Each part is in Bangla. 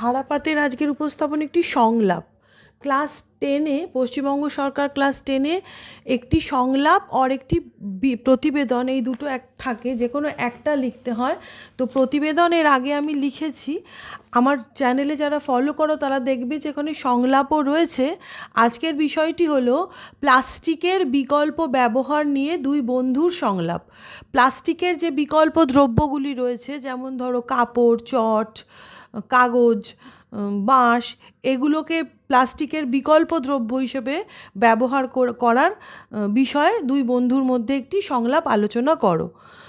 ধারাপাতের আজকের উপস্থাপন একটি সংলাপ। ক্লাস টেনে, পশ্চিমবঙ্গ সরকার ক্লাস টেনে একটি সংলাপ আর একটি প্রতিবেদন, এই দুটো এক থাকে যে কোনো একটা লিখতে হয়। তো প্রতিবেদনের আগে আমি লিখেছি, আমার চ্যানেলে যারা ফলো করো, তারা দেখবে যে এখানে সংলাপও রয়েছে। আজকের বিষয়টি হলো, প্লাস্টিকের বিকল্প ব্যবহার নিয়ে দুই বন্ধুর সংলাপ। প্লাস্টিকের যে বিকল্প দ্রব্যগুলি রয়েছে, যেমন ধরো কাপড়, চট কাগজ বাঁশ এগুলোকে প্লাস্টিকের বিকল্প দ্রব্য হিসেবে ব্যবহার করার বিষয়ে দুই বন্ধুর মধ্যে একটি সংলাপ আলোচনা করো।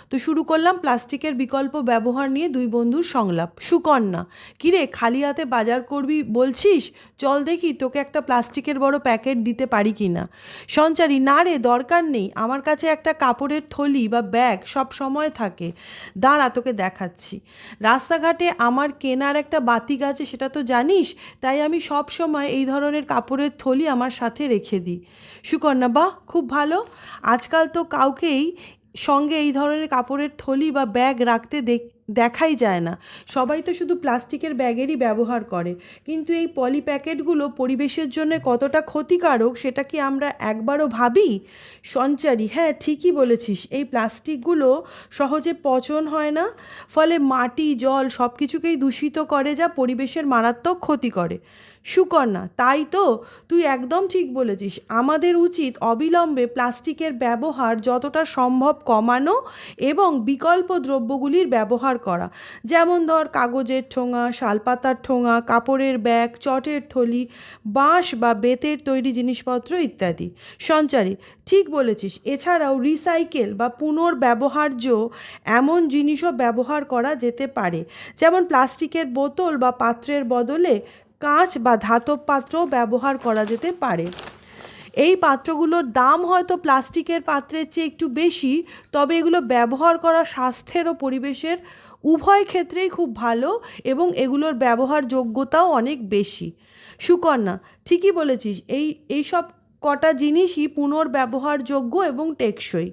তো শুরু করলাম প্লাস্টিকের বিকল্প ব্যবহার নিয়ে দুই বন্ধুর সংলাপ। সুকন্যা, কিরে, খালি হাতে বাজার করবি বলছিস? চল দেখি তোকে একটা প্লাস্টিকের বড় প্যাকেট দিতে পারি কি না? সঞ্চারী, না রে, দরকার নেই। আমার কাছে একটা কাপড়ের থলি বা ব্যাগ সব সময় থাকে। দাঁড়া, তোকে দেখাচ্ছি। রাস্তাঘাটে আমার কেনার একটা বাতি আছে, সেটা তো জানিস, তাই আমি সব সময় এই ধরনের কাপড়ের থলি আমার সাথে রেখে দিই। সুকন্যা, বাহ, খুব ভালো। আজকাল তো কাউকেই সঙ্গে এই ধরনের কাপড়ের থলি বা ব্যাগ রাখতে দেখ- দেখাই যায় না। সবাই তো শুধু প্লাস্টিকের ব্যাগেরই ব্যবহার করে। কিন্তু এই পলি প্যাকেটগুলো পরিবেশের জন্য কতটা ক্ষতিকারক সেটা কি আমরা একবারও ভাবি? সঞ্চারী হ্যাঁ ঠিকই বলেছিস। এই প্লাস্টিকগুলো সহজে পচন হয় না, ফলে মাটি, জল সব কিছুকেই দূষিত করে, যা পরিবেশের মারাত্মক ক্ষতি করে। সুকন্যা তাই তো তুই একদম ঠিক বলেছিস। আমাদের উচিত অবিলম্বে প্লাস্টিকের ব্যবহার যতটা সম্ভব কমানো এবং বিকল্প দ্রব্যগুলির ব্যবহার করা। যেমন ধর কাগজের ঠোঙা, শালপাতার ঠোঙা, কাপড়ের ব্যাগ, চটের থলি, বাঁশ বা বেতের তৈরি জিনিসপত্র ইত্যাদি। সঞ্চারী, ঠিক বলেছিস। এছাড়াও রিসাইকেল বা পুনর্ব্যবহার্য এমন জিনিসও ব্যবহার করা যেতে পারে। যেমন প্লাস্টিকের বোতল বা পাত্রের বদলে কাঁচ বা ধাতব পাত্রও ব্যবহার করা যেতে পারে। এই পাত্রগুলোর দাম হয়তো প্লাস্টিকের পাত্রের চেয়ে একটু বেশি, তবে এগুলো ব্যবহার করা স্বাস্থ্যের ও পরিবেশের উভয় ক্ষেত্রেই খুব ভালো এবং এগুলোর ব্যবহার যোগ্যতাও অনেক বেশি। সুকন্যা, ঠিকই বলেছিস, এই এই সব কটা জিনিসই পুনর্ব্যবহারযোগ্য এবং টেকসই।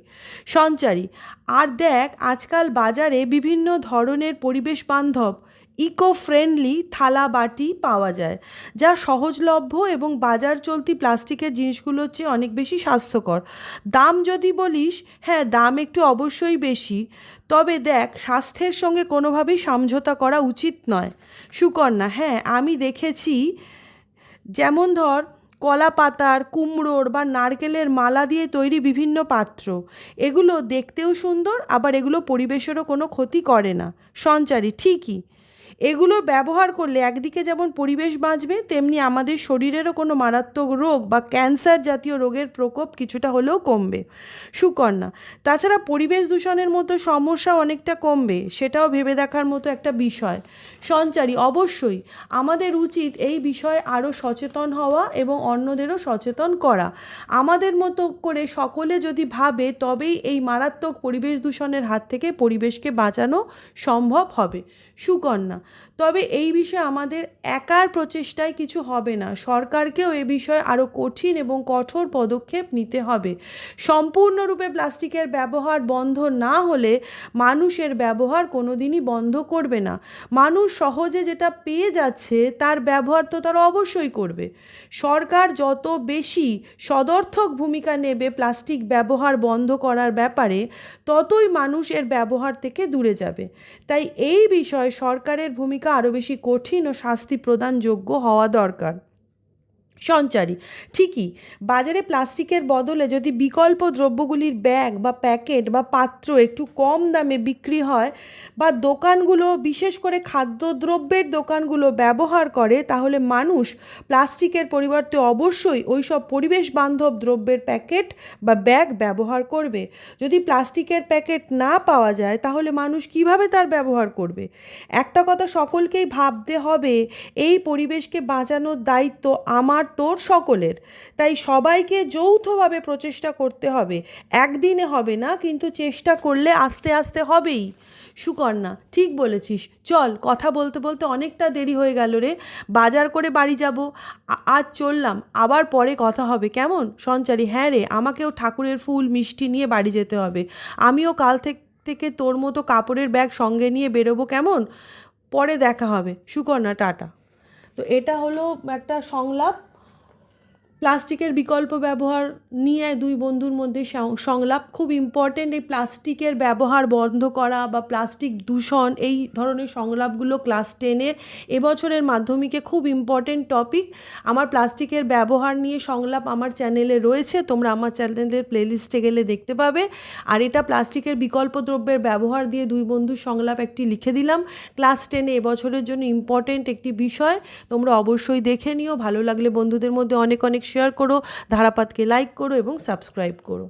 সঞ্চারী, আর দেখ, আজকাল বাজারে বিভিন্ন ধরনের পরিবেশ বান্ধব ইকো ফ্রেন্ডলি থালা বাটি পাওয়া যায়, যা সহজলভ্য এবং বাজার চলতি প্লাস্টিকের জিনিসগুলোর চেয়ে অনেক বেশি স্বাস্থ্যকর। দাম যদি বলিস হ্যাঁ দাম একটু অবশ্যই বেশি। তবে দেখ, স্বাস্থ্যের সঙ্গে কোনোভাবেই সমঝোতা করা উচিত নয়। সুকন্যা হ্যাঁ আমি দেখেছি, যেমন ধর, কলা পাতার, কুমড়োর বা নারকেলের মালা দিয়ে তৈরি বিভিন্ন পাত্র। এগুলো দেখতেও সুন্দর, আবার এগুলো পরিবেশেরও কোনো ক্ষতি করে না। সঞ্চারী, ঠিকই। এগুলো ব্যবহার করলে একদিকে যেমন পরিবেশ বাঁচবে, তেমনি আমাদের শরীরেরও কোনো মারাত্মক রোগ বা ক্যান্সার জাতীয় রোগের প্রকোপ কিছুটা হলেও কমবে। সুকন্যা, তাছাড়া পরিবেশ দূষণের মতো সমস্যা অনেকটা কমবে, সেটাও ভেবে দেখার মতো একটা বিষয়। সঞ্চারী, অবশ্যই আমাদের উচিত এই বিষয়ে আরও সচেতন হওয়া এবং অন্যদেরও সচেতন করা। আমাদের মতো করে সকলে যদি ভাবে, তবেই এই মারাত্মক পরিবেশ দূষণের হাত থেকে পরিবেশকে বাঁচানো সম্ভব হবে। সুকন্যা তবে এই বিষয়ে আমাদের একার প্রচেষ্টায় কিছু হবে না। সরকারকেও এ বিষয়ে আরও কঠিন এবং কঠোর পদক্ষেপ নিতে হবে। সম্পূর্ণরূপে প্লাস্টিকের ব্যবহার বন্ধ না হলে মানুষের ব্যবহার কোনোদিনই বন্ধ করবে না। মানুষ সহজে যেটা পেয়ে যাচ্ছে, তার ব্যবহার তো তারা অবশ্যই করবে। সরকার যত বেশি সদর্থক ভূমিকা নেবে প্লাস্টিক ব্যবহার বন্ধ করার ব্যাপারে, ততই মানুষ এর ব্যবহার থেকে দূরে যাবে। তাই এই বিষয়ে সরকারের ভূমিকা আরও বেশি কঠিন ও শাস্তি প্রদানযোগ্য হওয়া দরকার। সঞ্চারী। ঠিকই, বাজারে প্লাস্টিকের বদলে যদি বিকল্প দ্রব্যগুলির ব্যাগ বা প্যাকেট বা পাত্র একটু কম দামে বিক্রি হয় বা দোকানগুলো, বিশেষ করে খাদ্যদ্রব্যের দোকানগুলো ব্যবহার করে, তাহলে মানুষ প্লাস্টিকের পরিবর্তে অবশ্যই ওই সব পরিবেশ বান্ধব দ্রব্যের প্যাকেট বা ব্যাগ ব্যবহার করবে। যদি প্লাস্টিকের প্যাকেট না পাওয়া যায়, তাহলে মানুষ কীভাবে তার ব্যবহার করবে? একটা কথা সকলকেই ভাবতে হবে, এই পরিবেশকে বাঁচানোর দায়িত্ব আমার তোর সকলের। তাই সবাইকে যৌথভাবে প্রচেষ্টা করতে হবে। একদিনে হবে না, কিন্তু চেষ্টা করলে আস্তে আস্তে হবেই। সুকন্যা, ঠিক বলেছিস। চল, কথা বলতে বলতে অনেকটা দেরি হয়ে গেল রে। বাজার করে বাড়ি যাব। আজ চললাম। আবার পরে কথা হবে, কেমন? সঞ্চারী হ্যাঁ রে, আমাকেও ঠাকুরের ফুল, মিষ্টি নিয়ে বাড়ি যেতে হবে। আমিও কাল থেকে তোর মতো কাপড়ের ব্যাগ সঙ্গে নিয়ে বেরোবো, কেমন? পরে দেখা হবে। সুকন্যা, টাটা। তো এটা হলো একটা সংলাপ। প্লাস্টিকের বিকল্প ব্যবহার নিয়ে দুই বন্ধুর মধ্যে সংলাপ খুব ইম্পর্টেন্ট এই প্লাস্টিকের ব্যবহার বন্ধ করা বা প্লাস্টিক দূষণ, এই ধরনের সংলাপগুলো ক্লাস টেনের এবছরের মাধ্যমিকে খুব ইম্পর্টেন্ট টপিক আমার প্লাস্টিকের ব্যবহার নিয়ে সংলাপ আমার চ্যানেলে রয়েছে, তোমরা আমার চ্যানেলের প্লেলিস্টে গেলে দেখতে পাবে। আর এটা প্লাস্টিকের বিকল্প দ্রব্যের ব্যবহার দিয়ে দুই বন্ধুর সংলাপ একটি লিখে দিলাম। ক্লাস টেনে এবছরের জন্য ইম্পর্টেন্ট একটি বিষয়, তোমরা অবশ্যই দেখে নিও। ভালো লাগলে বন্ধুদের মধ্যে অনেক অনেক শেয়ার করো ধারাপাতকে লাইক করো এবং সাবস্ক্রাইব করো।